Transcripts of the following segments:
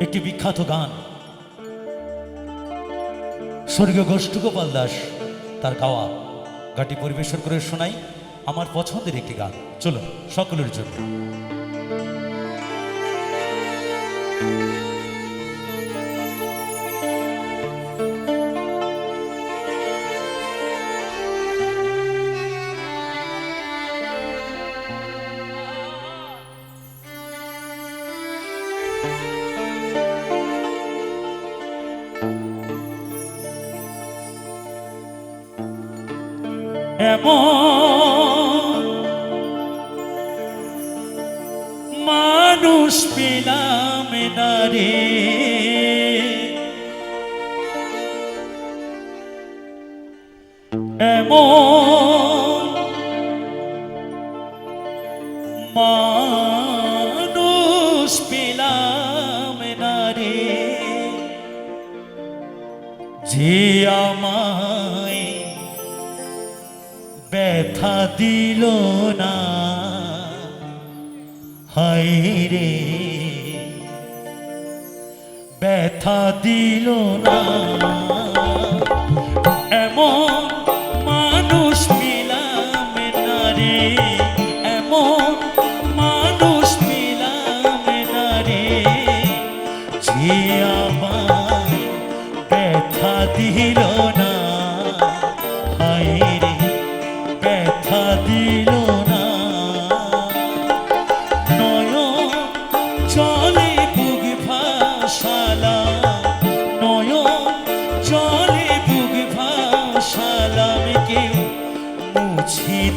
একটি বিখ্যাত গান। স্বর্গীয় গোষ্ঠ গোপাল দাস, তার গাওয়া গাটি পরিবেশন করে শোনাই আমার পছন্দের একটি গান। চলো সকলের জন্য। এমন মানুষ পেলাম না রে এমন মানুষ যে আমায়। ব্যথা দিল না। হায় রে। ব্যথা দিল না।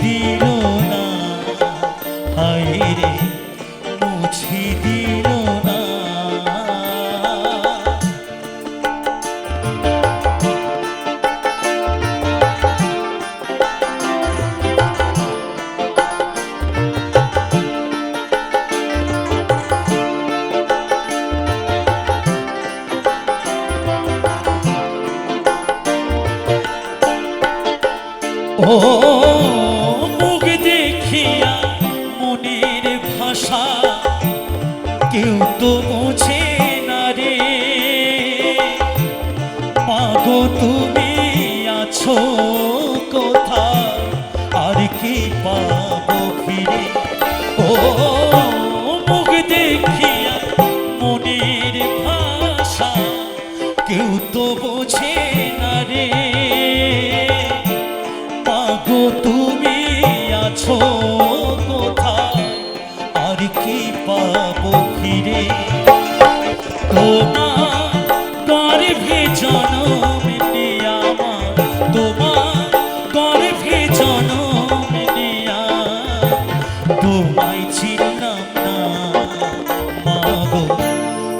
দিল না। হায় রে মুছি দিল না। ও মুখ তুমি আছো কোথা আর কি পাবো ফিরে? ও মুখ দেখিয়া মনের ভাষা, কেউ তো বোঝে না রে। মাগো তুমি আছো কোথায়? আর কি পাবো ফিরে? তোমার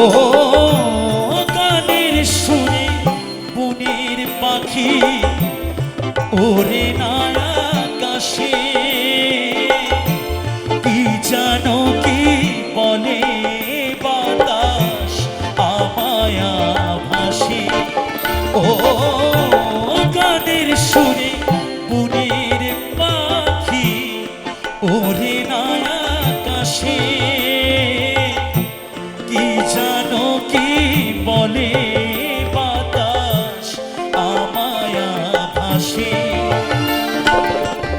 ও গানের সুরে বনের পাখি, ওরে নায়া আকাশে কি জানো কি বলে বাতাস আমায়া ভাসে। ও গানের সুরে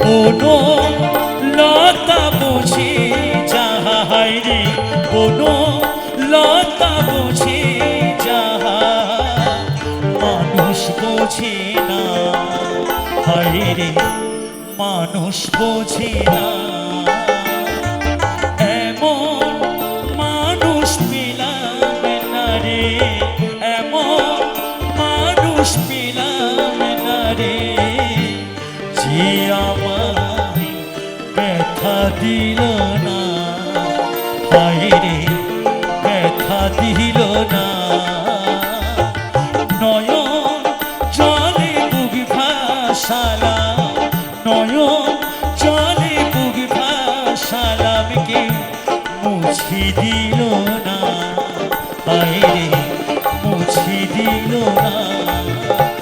কোনো লতা বুঝি যাহা হাইরে কোনো লতা বুঝি যাহা মানুষ বুঝি না হাইরে মানুষ বুঝি না। এমন মানুষ মিলাম না এমন মানুষ মিলাম না রে। জিয়া দিল না। হায় রে, ব্যথা দিল না। নয়ন জলে বুক ভাসালা। নয়ন জলে বুক ভাসালাম কে মুছি দিল না। হায় রে, মুছি দিল না।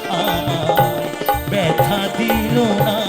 আমার ব্যথা দিল না।